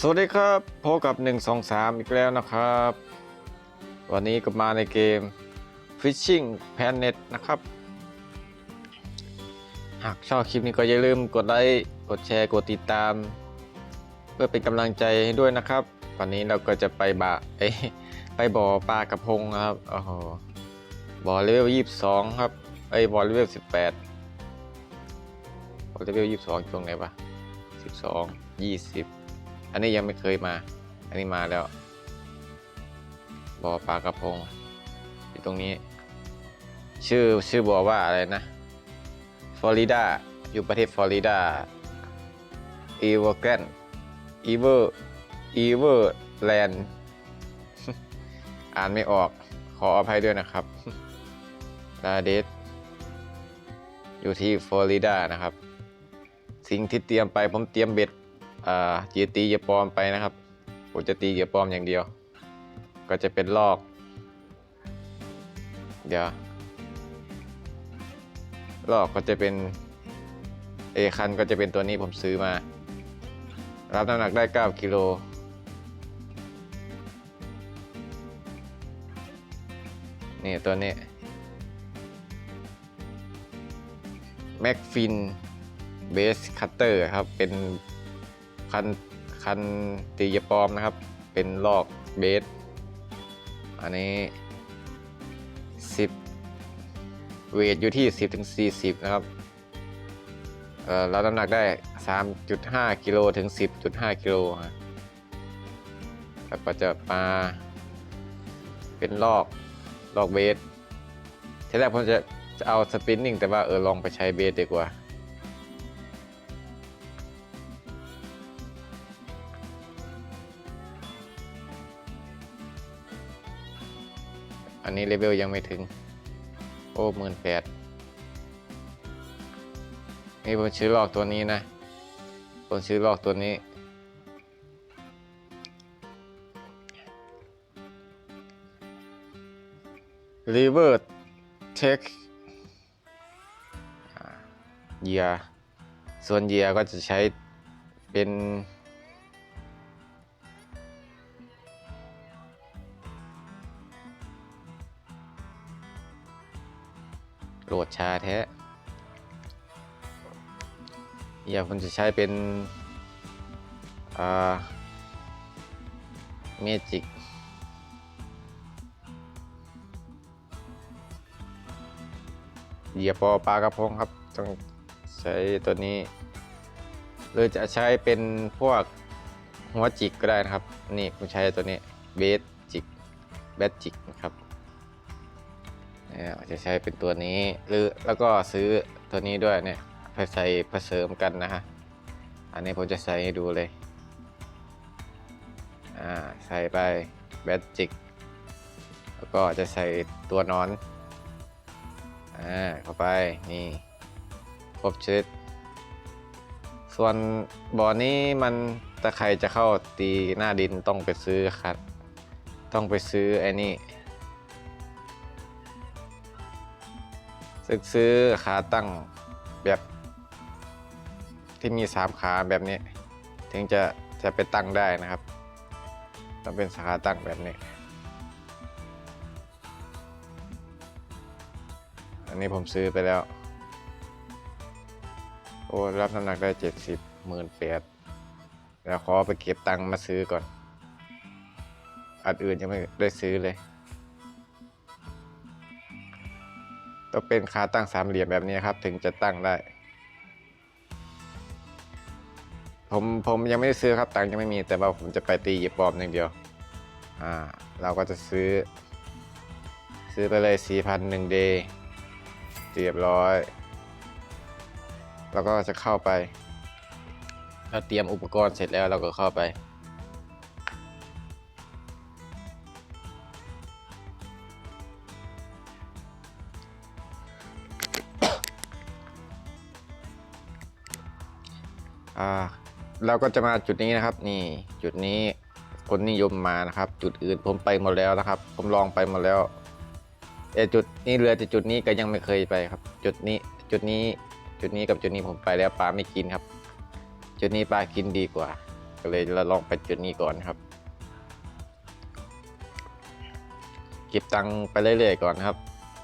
สวัสดีครับพบกับ 1 2 3 อีกแล้วนะครับ วันนี้ก็มาในเกม Fishing Planet นะครับ หากชอบคลิปนี้ก็อย่าลืมกดไลค์กดแชร์กดติดตาม เพื่อเป็นกำลังใจให้ด้วยนะครับวันนี้เราก็จะไปบะเอ้ไปบ่อปลากระพงครับโอ้โหบ่อเลเวล22 ครับ เอ้ยบ่อเลเวล18บ่อ เลเวล22ตรงไหนปะ12 20อันนี้ยังไม่เคยมา อันนี้มาแล้วบ่อปลากระพงอยู่ตรงนี้ ชื่อชื่อบ่อว่าอะไรนะฟลอริดาอยู่ประเทศฟลอริดาอีเวอร์แกนอีเวอร์อีเวอร์แลนด์อ่านไม่ออกขออภัยด้วยนะครับลาเดสอยู่ที่ฟลอริดานะครับ สิ่งที่เตรียมไปผมเตรียมเบ็ดอ่าเหยื่อตีเหยื่อปอมไปนะครับผมจะตีเหยื่อปอมอย่างเดียว ก็จะเป็นลอก เดี๋ยวลอกก็จะเป็นเอคันก็จะเป็นตัวนี้ผมซื้อมา รับน้ำหนักได้ 9กิโลนี่ตัวนี้แม็กฟิน เบสคัตเตอร์ครับ เป็นคันคันตียปอมนะครับ เป็นลอกเบส อันนี้ 10 เวทอยู่ที่ 10ถึง40 นะครับเออรับน้ำหนักได้ 3.5 กิโลถึง 10.5 กิโลฮะแล้วก็จะมาเป็นลอกลอกเบสทีแรกผมจะจะเอาสปินนิ่งแต่ว่าเออลองไปใช้เบสดีกว่า นนี้เลเวลยังไม่ถึง โอ้หมื่นแปดนี่ผมซื้อหลอกตัวนี้นะผมซื้อหลอกตัวนี้ River Tech อ่าเหยียรส่วนเหยียรก็จะใช้เป็น โหลดชาแท้เหยียร์ผมจะใช้เป็นเมจิกเหยียบปอปลากระพงครับ ต้องใช้ตัวนี้ หรือจะใช้เป็นพวกหัวจิกก็ได้นะครับ นี่ผมใช้ตัวนี้เบสจิก แบทจิกนะครับ จะใช้เป็นตัวนี้ หรือแล้วก็ซื้อตัวนี้ด้วยเนี่ยไปใส่ผสมกันนะฮะ อันนี้ผมจะใส่ให้ดูเลย อ่า ใส่ไปแบทจิก แล้วก็จะใส่ตัวนอน อ่า เข้าไป นี่ ครบชุดส่วนบ่อนี้มันถ้าใครจะเข้าตีหน้าดินต้องไปซื้อครับ ต้องไปซื้อไอ้นี่ ซื้อซื้อขาตั้งแบบที่มีสามขาแบบนี้ ถึงจะจะไปตั้งได้นะครับต้องเป็นขาตั้งแบบนี้ อันนี้ผมซื้อไปแล้ว โอ้รับน้ำหนักได้เจ็ดสิบหมื่นแปดแล้วขอไปเก็บตังค์มาซื้อก่อน อันอื่นยังไม่ได้ซื้อเลย ต้องเป็นขาตั้งสามเหลี่ยมแบบนี้ครับ ถึงจะตั้งได้ ผมผมยังไม่ได้ซื้อครับตังค์ยังไม่มีแต่ว่าผมจะไปตีหยียบปอมอย่งเดียว อ่า เราก็จะซื้อ ซื้อไปเลยสี่พันหนึ่งเดย์เรียบร้อย แล้วก็จะเข้าไป เราเตรียมอุปกรณ์เสร็จแล้วเราก็เข้าไป อ่าเราก็จะมาจุดนี้นะครับ นี่จุดนี้คนนิยมมานะครับ จุดอื่นผมไปหมดแล้วนะครับ ผมลองไปหมดแล้วแต่จุดนี้เรือแต่จุดนี้ก็ยังไม่เคยไปครับ จุดนี้จุดนี้จุดนี้กับจุดนี้ผมไปแล้วปลาไม่กินครับ จุดนี้ปลากินดีกว่า ก็เลยเราลองไปจุดนี้ก่อนครับ เก็บตังค์ไปเรื่อยๆก่อนครับ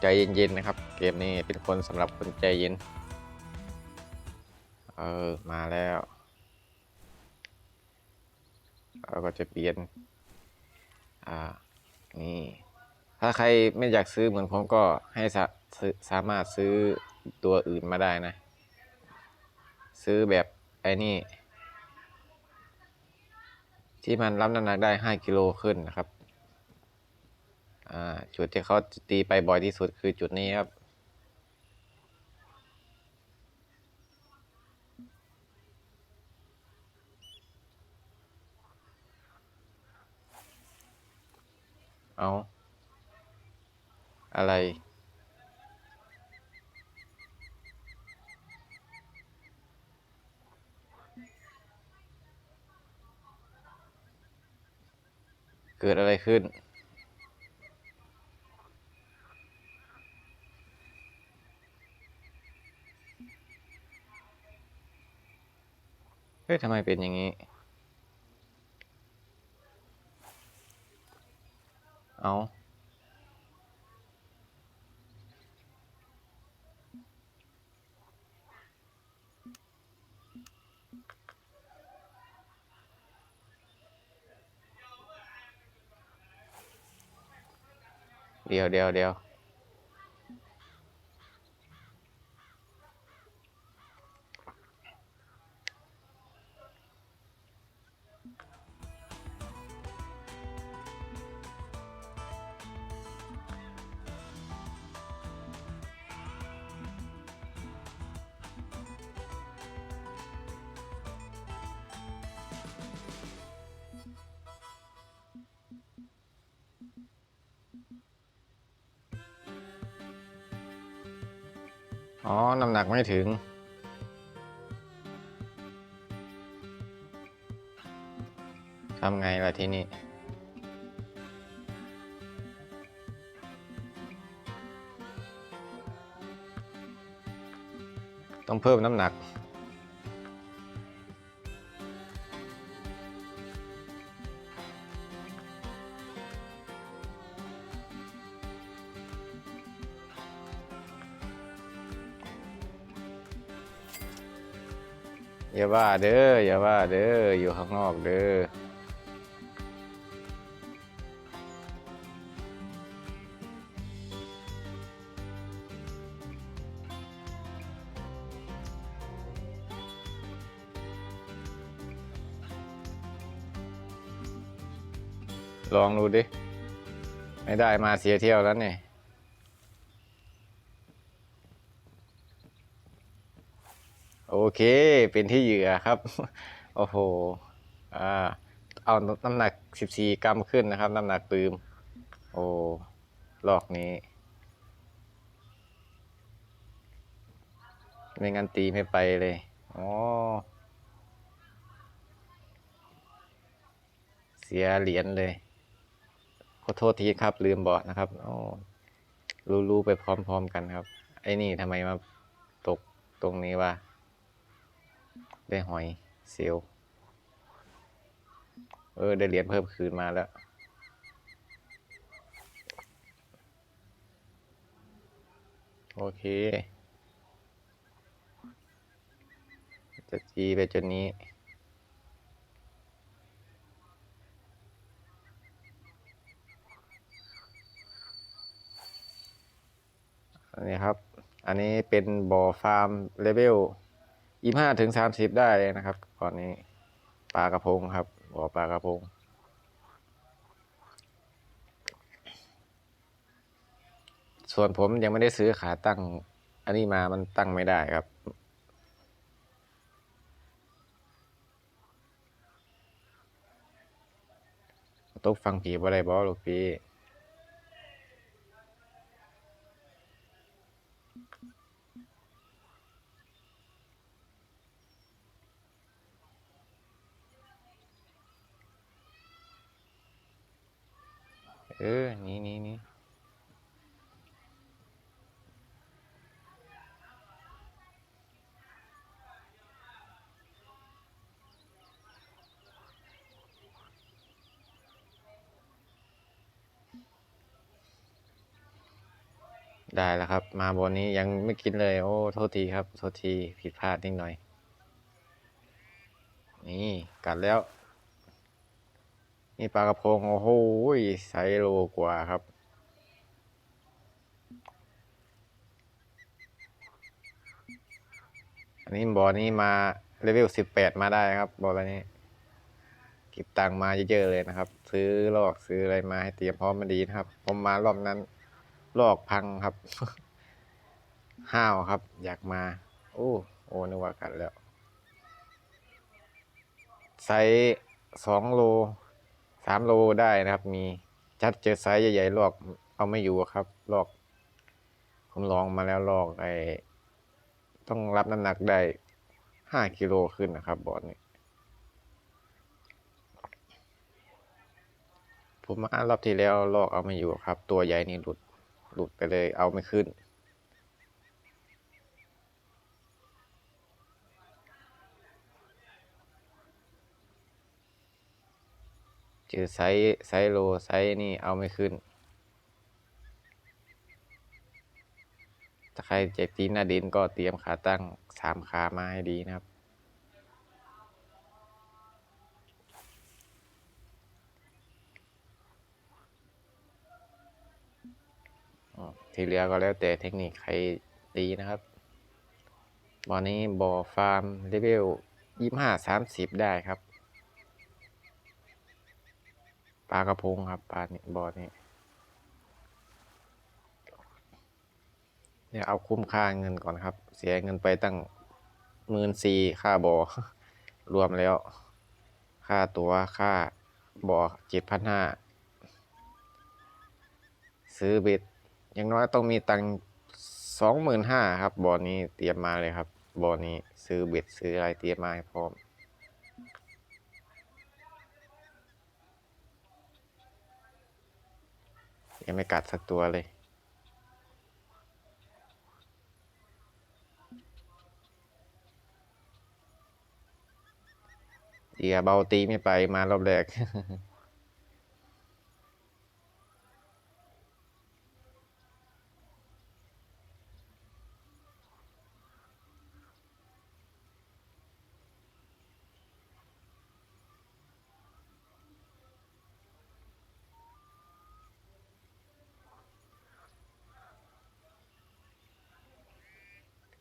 ใจเย็นๆนะครับ เกมนี้เป็นคนสำหรับคนใจเย็น เออ มาแล้วเราก็จะเปลี่ยน อ่า นี่ ถ้าใครไม่อยากซื้อเหมือนผมก็ให้สาสามารถซื้อตัวอื่นมาได้นะ ซื้อแบบไอ้นี่ ที่มันรับน้ำหนักได้ 5 กิโลขึ้นนะครับ อ่า จุดที่เขาตีไปบ่อยที่สุดคือจุดนี้ครับ เอาอะไร เกิดอะไรขึ้น เฮ้ยทำไมเป็นอย่างนี้ เอา เดี๋ยวเดี๋ยวเดี๋ยว อ๋อ น้ำหนักไม่ถึง ทำไงล่ะที่นี่ต้องเพิ่มน้ำหนัก อย่าว่าเด้ออย่าว่าเด้ออยู่ข้างนอกเด้อลองดูดิ ไม่ได้มาเสียเที่ยวแล้วเนี่ โอเค เป็นที่เหยื่อครับ โอ้โหอ่าเอาน้ำหนัก 14 กรัมขึ้นนะครับ น้ำหนักปืม โอ้ลอกนี้ ไม่งั้นตีไม่ไปเลย อ๋อ เสียเหรียญเลย ขอโทษทีครับ ลืมบอกนะครับ โอ้รู้ๆไปพร้อมๆกันครับ ไอ้นี่ทำไมมาตกตรงนี้วะ ได้หอยเซลเออ ได้เหรียญเพิ่มคืนมาแล้ว โอเค จะจีไปจนนี้นนี้ครับ อันนี้เป็นบ่อฟาร์มเลเวล ยี่ห้าถึงสามสิบได้เลยนะครับก่อนนี้ปลากระพงครับบ่อปลากระพง ส่วนผมยังไม่ได้ซื้อขาตั้ง อันนี้มามันตั้งไม่ได้ครับตกฟังผีบ่ได้บ่ลูกพี่ เออ นี่นี่นี่ ได้แล้วครับ มาบนนี้ยังไม่กินเลย โอ้ โทษทีครับ โทษที ผิดพลาดนิดหน่อย นี่กัดแล้ว นี่ปลากระพง โอ้โหไซโลกว่าครับ อันนี้บอนี้มาเลเวลสิบแปดมาได้ครับบอลนี้เก็บตังค์มาเยอะๆเลยนะครับ ซื้อลอกซื้ออะไรมาให้เตรียมพร้อมมาดีนะครับ ผมมารอบนั้น ลอกพังครับ ห้าวครับ อยากมา โอ้โอ้นึกว่ากันแล้วไซส์สองโลสามโลได้นะครับ มีจัดเจอไซส์ใหญ่ๆลอกเอาไม่อยู่ครับ ลอก ผมลองมาแล้วลอกไอต้องรับน้ำหนักได้ห้ากิโลขึ้นนะครับบอร์ดนี้ผมมารอบที่แล้วลอกเอาไม่อยู่ครับ ตัวใหญ่นี่หลุด หลุดไปเลยเอาไม่ขึ้น เจอไซส์ไซส์โลไซส์นี่เอาไม่ขึ้น ถ้าใครเจ็บตีนหน้าดินก็เตรียมขาตั้งสามขามาให้ดีนะครับ ที่เหลือก็แล้วแต่เทคนิคใครตีนะครับบอนี้บอฟาร์มเลเวลยี่ห้าสามสิบได้ครับ ปลากระพงครับปลานี่บอนี้เนี่ยเอาคุ้มค่าเงินก่อนครับ เสียเงินไปตั้งหมื่นสี่ค่าบอ รวมแล้ว ค่าตัวค่าบอเจ็ดพันห้าซื้อเบ็ด อย่างน้อยต้องมีตังสองหมื่นห้าครับบอลนี้เตรียมมาเลยครับ บอลนี้ซื้อเบ็ดซื้ออะไรเตรียมมาให้พร้อม ยังไม่กัดสักตัวเลยเดียเบาตีไม่ไปมารอบแรก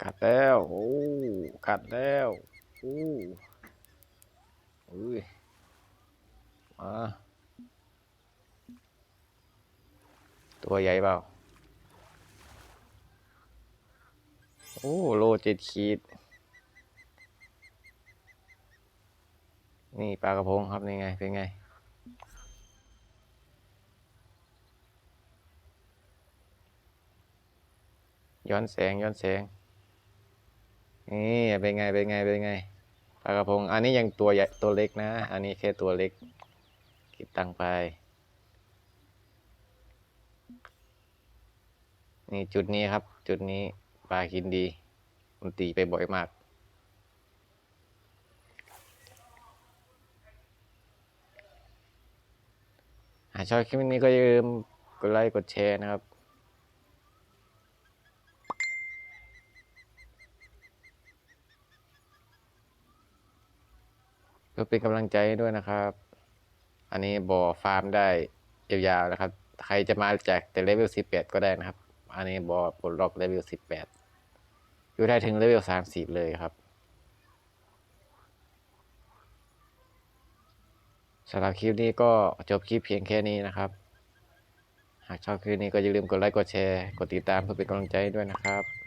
กัดแล้ว โอ้ กัดแล้วโอ้อุ้ย มา ตัวใหญ่เปล่า โอ้ โลเจ็ดขีด นี่ปลากระพงครับ นี่ไง เป็นไงย้อนแสงย้อนแสง นี่เป็นไงเป็นไงเป็นไงปลากระพง อันนี้ยังตัวใหญ่ตัวเล็กนะ อันนี้แค่ตัวเล็ก คิดตังไป นี่จุดนี้ครับ จุดนี้ปลากินดีมันตีไปบ่อยมาก หากชอบคลิปนี้ก็อย่าลืมกดไลค์กดแชร์นะครับ เพื่อเป็นกำลังใจด้วยนะครับ อันนี้บ่อฟาร์มได้ยาวๆนะครับ ใครจะมาจากแต่เลเวล18 ก็ได้นะครับ อันนี้บ่อปลดล็อกเลเวล18 อยู่ได้ถึงเลเวล30 เลยครับสำหรับคลิปนี้ก็จบคลิปเพียงแค่นี้นะครับ หากชอบคลิปนี้ก็อย่าลืมกดไลค์กดแชร์ กดติดตามเพื่อเป็นกำลังใจด้วยนะครับ